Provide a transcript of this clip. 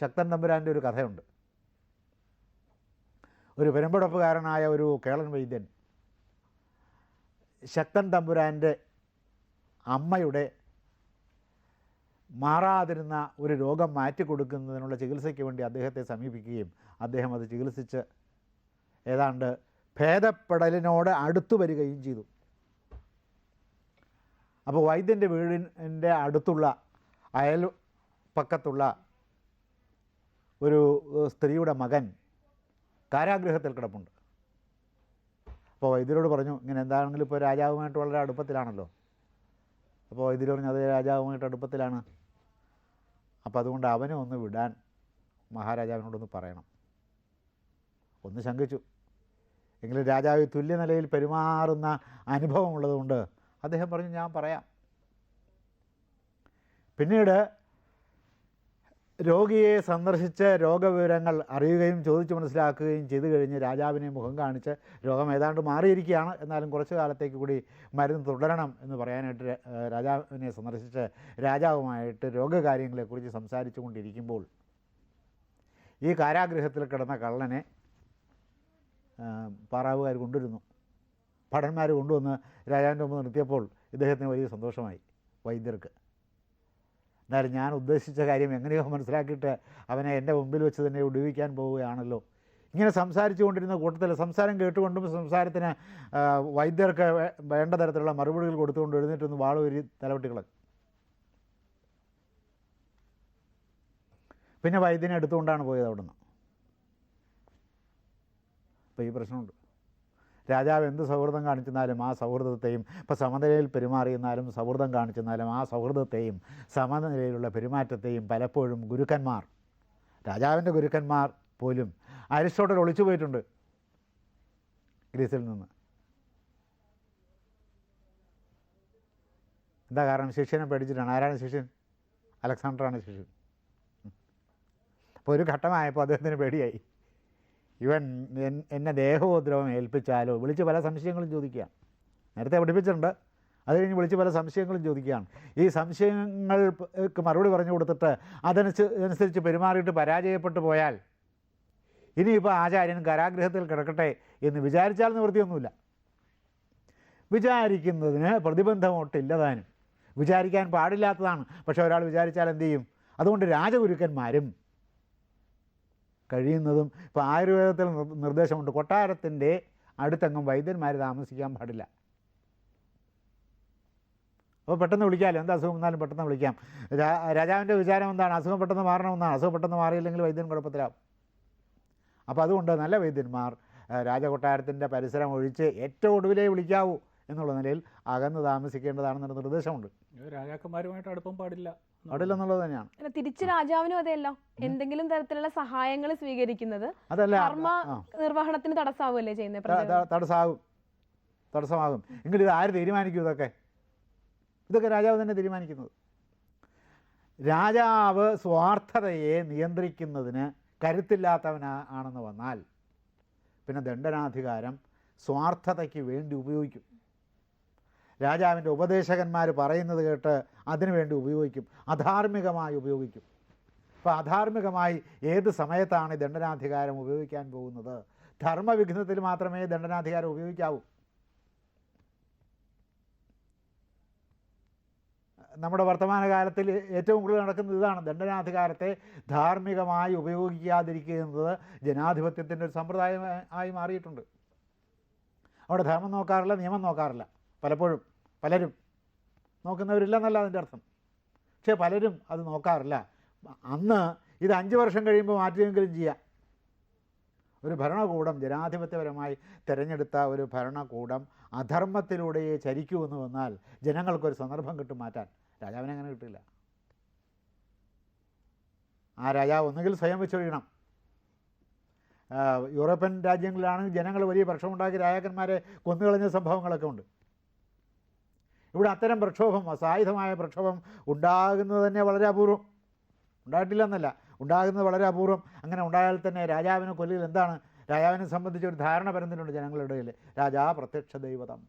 ശക്തൻ തമ്പുരാന്റെ ഒരു കഥയുണ്ട്. ഒരു പെരുമ്പടപ്പുകാരനായ ഒരു കേളൻ വൈദ്യൻ ശക്തൻ തമ്പുരാന്റെ അമ്മയുടെ മാറാതിരുന്ന ഒരു രോഗം മാറ്റിക്കൊടുക്കുന്നതിനുള്ള ചികിത്സയ്ക്ക് വേണ്ടി അദ്ദേഹത്തെ സമീപിക്കുകയും അദ്ദേഹം അത് ചികിത്സിച്ച് ഏതാണ്ട് ഭേദപ്പെടലിനോട് അടുത്തു വരികയും ചെയ്തു. അപ്പോൾ വൈദ്യന്റെ വീടിന്റെ അടുത്തുള്ള അയൽ പക്കത്തുള്ള ഒരു സ്ത്രീയുടെ മകൻ കാരാഗ്രഹത്തിൽ കിടപ്പുണ്ട്. അപ്പോൾ വൈദ്യരോട് പറഞ്ഞു ഇങ്ങനെ എന്താണെങ്കിലും ഇപ്പോൾ രാജാവുമായിട്ട് വളരെ അടുപ്പത്തിലാണല്ലോ. അപ്പോൾ വൈദ്യർ പറഞ്ഞു അത് രാജാവുമായിട്ട് അടുപ്പത്തിലാണ്. അപ്പോൾ അതുകൊണ്ട് അവനെ ഒന്ന് വിടാൻ മഹാരാജാവിനോടൊന്ന് പറയണം. ഒന്ന് ശങ്കിച്ചു. എങ്കിലും രാജാവ് തുല്യ നിലയിൽ പെരുമാറുന്ന അനുഭവമുള്ളതുകൊണ്ട് അദ്ദേഹം പറഞ്ഞു ഞാൻ പറയാം. പിന്നീട് രോഗിയെ സന്ദർശിച്ച് രോഗവിവരങ്ങൾ അറിയുകയും ചോദിച്ചു മനസ്സിലാക്കുകയും ചെയ്തു കഴിഞ്ഞ് രാജാവിനെ മുഖം കാണിച്ച് രോഗം ഏതാണ്ട് മാറിയിരിക്കുകയാണ്. എന്നാലും കുറച്ചു കാലത്തേക്ക് കൂടി മരുന്ന് തുടരണം എന്ന് പറയാനായിട്ട് രാജാവിനെ സന്ദർശിച്ച് രാജാവുമായിട്ട് രോഗകാര്യങ്ങളെക്കുറിച്ച് സംസാരിച്ചു കൊണ്ടിരിക്കുമ്പോൾ ഈ കാരാഗൃഹത്തിൽ കിടന്ന കള്ളനെ പാറാവുകാർ കൊണ്ടുവരുന്നു. ഭടന്മാർ കൊണ്ടുവന്ന് രാജാവിന്റെ മുമ്പ് നിർത്തിയപ്പോൾ ഇദ്ദേഹത്തിന് വലിയ സന്തോഷമായി വൈദ്യർക്ക്. എന്നാലും ഞാൻ ഉദ്ദേശിച്ച കാര്യം എങ്ങനെയോ മനസ്സിലാക്കിയിട്ട് അവനെ എന്റെ മുമ്പിൽ വെച്ച് തന്നെ ഒടുവിക്കാൻ പോവുകയാണല്ലോ. ഇങ്ങനെ സംസാരിച്ചു കൊണ്ടിരുന്ന കൂട്ടത്തിൽ സംസാരം കേട്ടുകൊണ്ടും സംസാരത്തിന് വൈദ്യർക്ക് വേണ്ട തരത്തിലുള്ള മറുപടികൾ കൊടുത്തുകൊണ്ട് എഴുന്നേറ്റൊന്ന് വാൾ ഒരു തലവെട്ടിക്കളഞ്ഞു. പിന്നെ വൈദ്യനെ എടുത്തുകൊണ്ടാണ് പോയത് അവിടുന്ന്. അപ്പോൾ ഈ പ്രശ്നമുണ്ട്. രാജാവ് എന്ത് സൗഹൃദം കാണിച്ചെന്നാലും ആ സൗഹൃദത്തെയും ഇപ്പോൾ സമനിലയിൽ പെരുമാറിയെന്നാലും സൗഹൃദം കാണിച്ചെന്നാലും ആ സൗഹൃദത്തെയും സമനിലയിലുള്ള പെരുമാറ്റത്തെയും പലപ്പോഴും ഗുരുക്കന്മാർ രാജാവിന്റെ ഗുരുക്കന്മാർ പോലും അരിസ്റ്റോട്ടൽ ഒളിച്ചു പോയിട്ടുണ്ട് ഗ്രീസിൽ നിന്ന്. എന്താ കാരണം? ശിഷ്യനെ പേടിച്ചിട്ടാണ്. ആരാണ് ശിഷ്യൻ? അലക്സാണ്ടറാണ് ശിഷ്യൻ. അപ്പോൾ ഒരു ഘട്ടമായപ്പോൾ അദ്ദേഹത്തിന് പേടിയായി. ഇവൻ എന്നെ ദേഹോദ്രവം ഏൽപ്പിച്ചാലോ? വിളിച്ച് പല സംശയങ്ങളും ചോദിക്കുക നേരത്തെ പഠിപ്പിച്ചിട്ടുണ്ട്. അത് കഴിഞ്ഞ് വിളിച്ച് പല സംശയങ്ങളും ചോദിക്കുകയാണ്. ഈ സംശയങ്ങൾക്ക് മറുപടി പറഞ്ഞു കൊടുത്തിട്ട് അതനുസരിച്ച് പെരുമാറിയിട്ട് പരാജയപ്പെട്ടു പോയാൽ ഇനിയിപ്പോൾ ആചാര്യൻ കാരാഗ്രഹത്തിൽ കിടക്കട്ടെ എന്ന് വിചാരിച്ചാൽ നിവൃത്തിയൊന്നുമില്ല. വിചാരിക്കുന്നതിന് പ്രതിബന്ധമൊട്ടില്ലതാനും വിചാരിക്കാൻ പാടില്ലാത്തതാണ്. പക്ഷേ ഒരാൾ വിചാരിച്ചാൽ എന്ത് ചെയ്യും? അതുകൊണ്ട് രാജഗുരുക്കന്മാരും കഴിയുന്നതും ഇപ്പോൾ ആയുർവേദത്തിൽ നിർ- നിർദ്ദേശമുണ്ട്. കൊട്ടാരത്തിന്റെ അടുത്തെങ്ങും വൈദ്യന്മാർ താമസിക്കാൻ പാടില്ല. അപ്പോൾ പെട്ടെന്ന് വിളിക്കാമല്ലോ എന്താ അസുഖം വന്നാലും പെട്ടെന്ന് വിളിക്കാം. രാജാവിന്റെ വിചാരം എന്താണ്? അസുഖം പെട്ടെന്ന് മാറണമെന്നാണ് അസുഖം പെട്ടെന്ന് മാറിയില്ലെങ്കിൽ വൈദ്യൻ കുഴപ്പത്തിലാവും. അപ്പോൾ അതുകൊണ്ട് നല്ല വൈദ്യന്മാർ രാജകൊട്ടാരത്തിന്റെ പരിസരം ഒഴിച്ച് ഏറ്റവും ഒടുവിലേ വിളിക്കാവൂ എന്നുള്ള നിലയിൽ അകന്ന് താമസിക്കേണ്ടതാണെന്നൊരു നിർദ്ദേശമുണ്ട്. രാജാക്കന്മാരുമായിട്ട് അടുപ്പം പാടില്ല. പാടില്ലെന്നുള്ളത് തന്നെയാണ്. അല്ല തിരിച്ച് രാജാവിനും അതെയല്ലോ. എന്തെങ്കിലും തരത്തിലുള്ള സഹായങ്ങൾ സ്വീകരിക്കുന്നത് അതല്ല കർമ്മ നിർവഹണത്തിന് തടസ്സാവുമല്ലേ ചെയ്യുന്നത് ത- ത- തടസ്സമാകും തടസ്സമാകും. എങ്കിൽ ഇത് ആര് തീരുമാനിക്കും ഇതൊക്കെ? ഇതൊക്കെ രാജാവ് തന്നെ തീരുമാനിക്കുന്നത്. രാജാവ് സ്വാർത്ഥതയെ നിയന്ത്രിക്കുന്നതിന് കരുത്തില്ലാത്തവനാ ആണെന്ന് വന്നാൽ പിന്നെ ദണ്ഡനാധികാരം സ്വാർത്ഥതയ്ക്ക് വേണ്ടി ഉപയോഗിക്കും. രാജാവിന്റെ ഉപദേശകന്മാർ പറയുന്നത് കേട്ട് അതിനു വേണ്ടി ഉപയോഗിക്കും. അധാർമികമായി ഉപയോഗിക്കും. അപ്പോൾ അധാർമികമായി ഏത് സമയത്താണ് ദണ്ഡനാധികാരം ഉപയോഗിക്കാൻ പോകുന്നത്? ധർമ്മവിഘ്നത്തിൽ മാത്രമേ ദണ്ഡനാധികാരം ഉപയോഗിക്കാവൂ. നമ്മുടെ വർത്തമാനകാലത്തിൽ ഏറ്റവും കൂടുതൽ നടക്കുന്നത് ഇതാണ്. ദണ്ഡനാധികാരത്തെ ധാർമ്മികമായി ഉപയോഗിക്കാതിരിക്കുന്നത് ജനാധിപത്യത്തിന്റെ ഒരു സമ്പ്രദായം ആയി മാറിയിട്ടുണ്ട്. അവിടെ ധർമ്മം നോക്കാറില്ല നിയമം നോക്കാറില്ല. പലപ്പോഴും പലരും നോക്കുന്നവരില്ലെന്നല്ല അതിന്റെ അർത്ഥം. പക്ഷേ പലരും അത് നോക്കാറില്ല. അന്ന് ഇത് അഞ്ച് വർഷം കഴിയുമ്പോൾ മാറ്റുമെങ്കിലും ചെയ്യാം. ഒരു ഭരണകൂടം ജനാധിപത്യപരമായി തിരഞ്ഞെടുത്ത ഒരു ഭരണകൂടം അധർമ്മത്തിലൂടെ ചരിക്കൂ എന്ന് വന്നാൽ ജനങ്ങൾക്കൊരു സന്ദർഭം കിട്ടും മാറ്റാൻ. രാജാവിനെ അങ്ങനെ കിട്ടില്ല. ആ രാജാവ് ഒന്നുകിൽ സ്വയം വെച്ചൊഴിയണം. യൂറോപ്യൻ രാജ്യങ്ങളിലാണെങ്കിൽ ജനങ്ങൾ വലിയ പ്രക്ഷോഭമുണ്ടാക്കി രാജാക്കന്മാരെ കൊന്നുകളഞ്ഞ സംഭവങ്ങളൊക്കെ ഉണ്ട്. ഇവിടെ അത്തരം പ്രക്ഷോഭം അസായുധമായ പ്രക്ഷോഭം ഉണ്ടാകുന്നത് തന്നെ വളരെ അപൂർവം. ഉണ്ടായിട്ടില്ലെന്നല്ല ഉണ്ടാകുന്നത് വളരെ അപൂർവം. അങ്ങനെ ഉണ്ടായാൽ തന്നെ രാജാവിനെ കൊല്ലുക എന്താണ്? രാജാവിനെ സംബന്ധിച്ച് ഒരു ധാരണ പരന്നിട്ടുണ്ട് ജനങ്ങളുടെ ഇടയിൽ. രാജാ പ്രത്യക്ഷ ദൈവതം